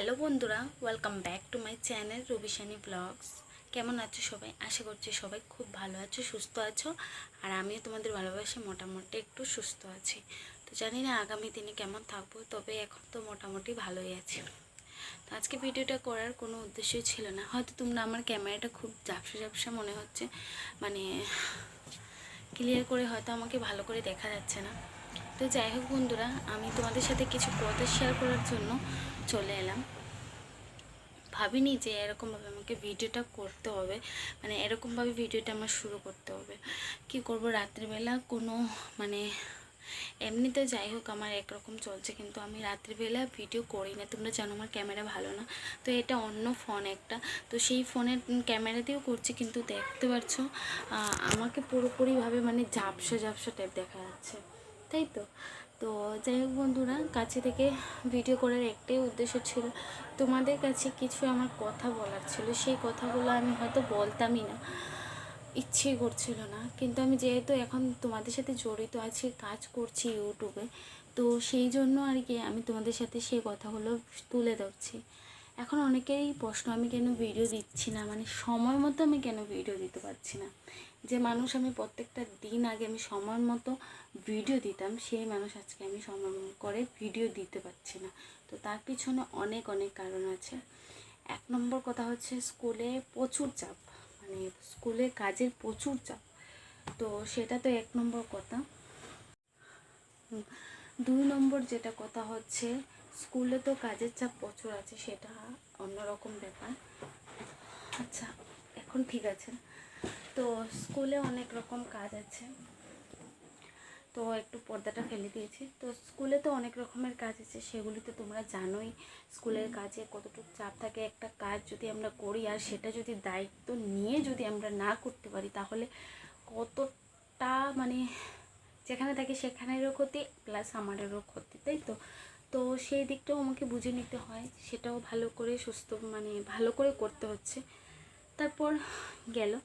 Hello বন্ধুরা welcome back to my channel Robishani vlogs কেমন আছো সবাই? আশা করছি সবাই খুব ভালো আছো, সুস্থ আছো, আর আমিও তোমাদের ভালোবাসে, মোটামুটি একটু সুস্থ আছি। তো জানি না আগামী দিনে কেমন থাকব, তবে এখন তো মোটামুটি ভালোই আছি। তো আজকে ভিডিওটা করার কোনো উদ্দেশ্যই ছিল না। হয়তো তোমরা আমার ক্যামেরাটা খুব ঝাপসা ঝাপসা মনে হচ্ছে মানে ক্লিয়ার করে হয়তো আমাকে ভালো করে দেখা যাচ্ছে না। তো যাই হোক বন্ধুরা, আমি তোমাদের সাথে কিছু কথা শেয়ার করার জন্য চলে এলাম। ভাবিনি যে এরকমভাবে আমাকে ভিডিওটা করতে হবে মানে এরকমভাবে ভিডিওটা আমার শুরু করতে হবে। কি করব, রাত্রিবেলা কোনো মানে এমনিতে যাই হোক আমার একরকম চলছে, কিন্তু আমি রাত্রিবেলা ভিডিও করি না। তোমরা জানো আমার ক্যামেরা ভালো না, তো এটা অন্য ফোন একটা। তো সেই ফোনের ক্যামেরা দিয়েও করছি, কিন্তু দেখতে পাচ্ছ আমাকে পুরোপুরিভাবে মানে ঝাপসা ঝাপসা টাইপ দেখা যাচ্ছে। তাই তো? তো যাই হোক বন্ধুরা, কাছে থেকে ভিডিও করার একটাই উদ্দেশ্য ছিল তোমাদের কাছে কিছু আমার কথা বলার ছিল। সেই কথাগুলো আমি হয়তো বলতামই না ইচ্ছে করছিল না। কিন্তু আমি যেহেতু এখন তোমাদের সাথে জড়িত আছি, কাজ করছি ইউটিউবে, তো সেই জন্য আর কি আমি তোমাদের সাথে সেই কথাগুলো তুলে ধরছি। এখন অনেকেই প্রশ্ন, আমি কেন ভিডিও দিচ্ছি না? মানে সময় মতো আমি কেন ভিডিও দিতে পারছি না? যে মানুষ আমি প্রত্যেকটা দিন আগে আমি সময় মতো ভিডিও দিতাম, সেই মানুষ আজকে আমি সময় করে ভিডিও দিতে পারছি না। তো তার পিছনে অনেক অনেক কারণ আছে। এক নম্বর কথা হচ্ছে স্কুলে প্রচুর চাপ মানে স্কুলে কাজের প্রচুর চাপ। তো সেটা তো এক নম্বর কথা। দুই নম্বর যেটা কথা হচ্ছে স্কুলে তো কাজের চাপ প্রচুর আছে, সেটা অন্যরকম ব্যাপার। আচ্ছা এখন ঠিক আছে। তো স্কুলে অনেক রকম কাজ আছে। তো একটু পর্দাটা ফেলে দিয়েছি। তো স্কুলে তো অনেক রকমের কাজ আছে সেগুলি তো তোমরা জানোই। স্কুলের কাজে কতটুকু চাপ থাকে একটা কাজ যদি আমরা করি আর সেটা যদি দায়িত্ব নিয়ে যদি আমরা না করতে পারি তাহলে কতটা মানে যেখানে থাকে সেখানেরও ক্ষতি প্লাস আমাদেরও ক্ষতি তাই তো? তো সেই দিকটাও আমাকে বুঝে নিতে হয় সেটাও ভালো করে সুস্থ মানে ভালো করে করতে হচ্ছে। তারপর গেল।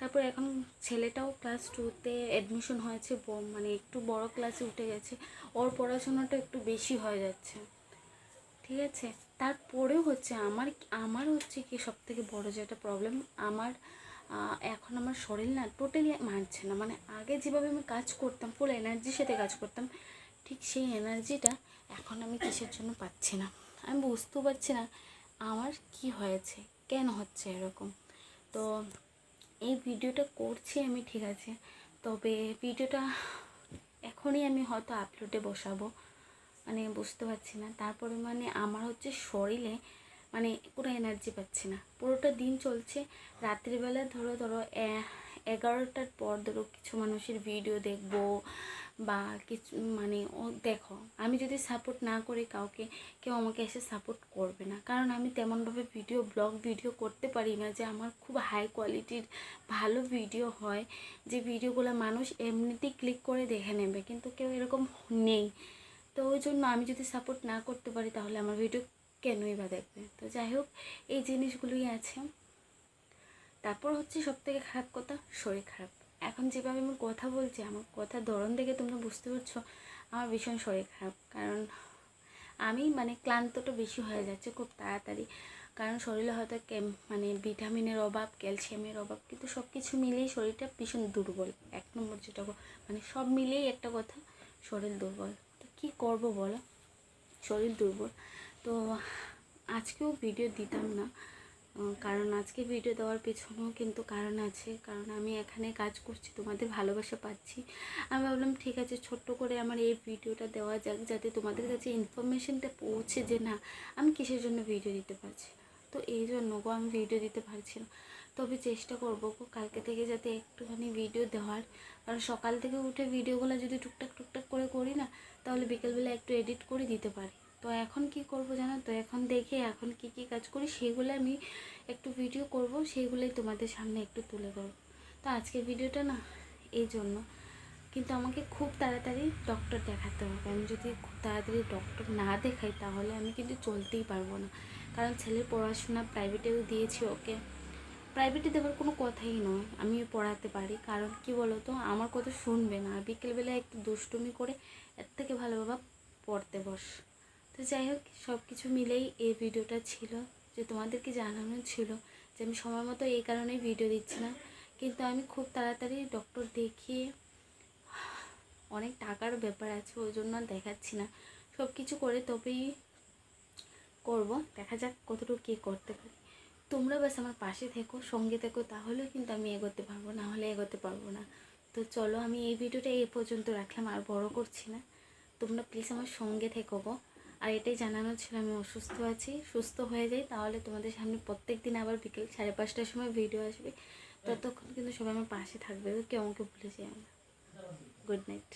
তারপর এখন ছেলেটাও ক্লাস টুতে অ্যাডমিশন হয়েছে মানে একটু বড় ক্লাসে উঠে গেছে। ওর পড়াশোনাটা একটু বেশি হয়ে যাচ্ছে। ঠিক আছে? তারপরেও হচ্ছে আমার আমার হচ্ছে কি সব থেকে বড়ো যেটা প্রবলেম আমার এখন আমার শরীর না টোটালি মানছে না। মানে আগে যেভাবে আমি কাজ করতাম ফুল এনার্জির সাথে কাজ করতাম, ঠিক সেই এনার্জিটা এখন আমি কিসের জন্য পাচ্ছি না। আমি বুঝতেও পারছি না আমার কি হয়েছে, কেন হচ্ছে এরকম। তো এই ভিডিওটা করছি আমি, ঠিক আছে? তবে ভিডিওটা এখনই আমি হয়তো আপলোডে বসাবো। মানে বুঝতে পারছি না। তারপরে মানে আমার হচ্ছে শরীরে মানে কোনো এনার্জি পাচ্ছি না। পুরোটা দিন চলছে। রাত্রিবেলা ধরো ধরো এগারোটার পর ধরো কিছু মানুষের ভিডিও দেখব বা কিছু মানে ও, দেখো, আমি যদি সাপোর্ট না করি কাউকে, কেউ আমাকে এসে সাপোর্ট করবে না। কারণ আমি তেমনভাবে ভিডিও ব্লগ ভিডিও করতে পারি না যে আমার খুব হাই কোয়ালিটির ভালো ভিডিও হয়, যে ভিডিওগুলো মানুষ এমনিতেই ক্লিক করে দেখে নেবে, কিন্তু কেউ এরকম নেই। তো ওই জন্য আমি যদি সাপোর্ট না করতে পারি তাহলে আমার ভিডিও কেনই বা দেখবে? তো যাই হোক, এই জিনিসগুলোই আছে। তারপর হচ্ছে সব থেকে খারাপ কথা, শরীর খারাপ। এখন যেভাবে আমি কথা বলছি, আমার কথার ধরন দেখে তোমরা বুঝতে পারছ, আমার ভীষণ শরীর খারাপ। কারণ আমি মানে ক্লান্তটা বেশি হয়ে যাচ্ছে খুব তাড়াতাড়ি। কারণ শরীরে হয়তো মানে ভিটামিনের অভাব, ক্যালসিয়ামের অভাব, কিন্তু সব কিছু মিলিয়েই শরীরটা ভীষণ দুর্বল। এক নম্বর যেটা মানে সব মিলিয়েই একটা কথা, শরীর দুর্বল। তো কী করব বলো? শরীর দুর্বল। তো আজকেও ভিডিও দিতাম না। কারণ আজকে ভিডিও দেওয়ার পেছনেও কিন্তু কারণ আছে। কারণ আমি এখানে কাজ করছি, তোমাদের ভালোবাসা পাচ্ছি। আমি ভাবলাম, ঠিক আছে, ছোট্ট করে আমার এই ভিডিওটা দেওয়া যাক, যাতে তোমাদের কাছে ইনফরমেশনটা পৌঁছে যে না, আমি কিসের জন্য ভিডিও দিতে পারছি? তো এই জন্য গো, আমি ভিডিও দিতে পারছি না। তবে চেষ্টা করব গো, কালকে থেকে যাতে একটুখানি ভিডিও দেওয়ার। কারণ সকাল থেকে উঠে ভিডিওগুলো যদি টুকটাক টুকটাক করে করি না, তাহলে বিকেলবেলা একটু এডিট করে দিতে পারি। তো এখন কি করব জানো তো? এখন দেখে এখন কি কি কাজ করি সেগুলো আমি একটু ভিডিও করব সেইগুলোই তোমাদের সামনে একটু তুলে ধরবো। তো আজকের ভিডিওটা না এই জন্য। কিন্তু আমাকে খুব তাড়াতাড়ি ডক্টর দেখাতে হবে। আমি যদি খুব তাড়াতাড়ি ডক্টর না দেখাই তাহলে আমি কিন্তু চলতেই পারব না। কারণ ছেলের পড়াশোনা প্রাইভেটেও দিয়েছি ওকে। প্রাইভেটে দেওয়ার কোনো কথাই নয় আমি পড়াতে পারি। কারণ কি বলো তো আমার কথা শুনবে না। বিকেলবেলা একটু দুষ্টুমি করে এর থেকে ভালো বাবা পড়তে বস। তো যাই হোক সব কিছু মিলেই এই ভিডিওটা ছিল, যে তোমাদেরকে জানানো ছিল যে আমি সময় মতো এই কারণেই ভিডিও দিচ্ছি না। কিন্তু আমি খুব তাড়াতাড়ি ডক্টর দেখিয়ে অনেক টাকার ব্যাপার আছে, ওই জন্য দেখাচ্ছি না। সব কিছু করে তবেই করব, দেখা যাক কতটুকু কী করতে পারি। তোমরা ব্যাস আমার পাশে থেকো, সঙ্গে থেকো, তাহলেও কিন্তু আমি এগোতে পারব, না হলে এগোতে পারব না। তো চলো, আমি এই ভিডিওটা এই পর্যন্ত রাখলাম, আর বড় করছি না। তোমরা প্লিজ আমার সঙ্গে থেকো গো। আর এটাই জানানো ছিল, আমি অসুস্থ আছি। সুস্থ হয়ে যাই, তাহলে তোমাদের সামনে প্রত্যেক দিন আবার বিকেল সাড়ে পাঁচটার সময় ভিডিও আসবে। ততক্ষণ কিন্তু সবাই আমার পাশে থাকবে কেউ আমাকে ভুলে যাই আমরা গুড নাইট